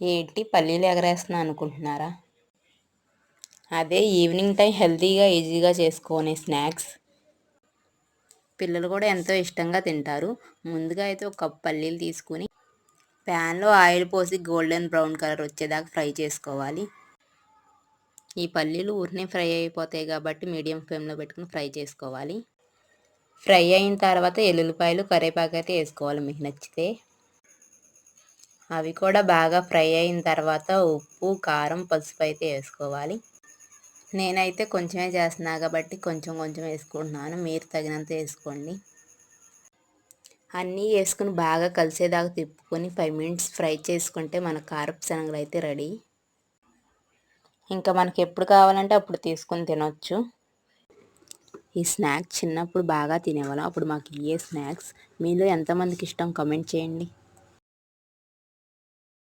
ఏంటి పల్లీలు ఎగరేస్తున్నా అనుకుంటున్నారా? అదే ఈవినింగ్ టైం హెల్తీగా ఈజీగా చేసుకునే స్నాక్స్. పిల్లలు కూడా ఎంతో ఇష్టంగా తింటారు. ముందుగా అయితే ఒక కప్ పల్లీలు తీసుకుని ప్యాన్లో ఆయిల్ పోసి గోల్డెన్ బ్రౌన్ కలర్ వచ్చేదాకా ఫ్రై చేసుకోవాలి. ఈ పల్లీలు ఊరినే ఫ్రై అయిపోతాయి కాబట్టి మీడియం ఫ్లేమ్లో పెట్టుకుని ఫ్రై చేసుకోవాలి. ఫ్రై అయిన తర్వాత ఎల్లుల్లిపాయలు కరివేపాకు అయితే వేసుకోవాలి మీకు నచ్చితే. అవి కూడా బాగా ఫ్రై అయిన తర్వాత ఉప్పు కారం పసుపు అయితే వేసుకోవాలి. నేనైతే కొంచెమే చేస్తున్నా కాబట్టి కొంచెం కొంచెం వేసుకుంటున్నాను. మీరు తగినంత వేసుకోండి. అన్నీ వేసుకుని బాగా కలిసేదాకా తిప్పుకొని ఫైవ్ మినిట్స్ ఫ్రై చేసుకుంటే మన కారపు శనగలు అయితే రెడీ. ఇంకా మనకి ఎప్పుడు కావాలంటే అప్పుడు తీసుకొని తినొచ్చు. ఈ స్నాక్స్ చిన్నప్పుడు బాగా తినేవాళ్ళం. అప్పుడు మాకు ఇవే స్నాక్స్. మీలో ఎంతమందికి ఇష్టం? కమెంట్ చేయండి.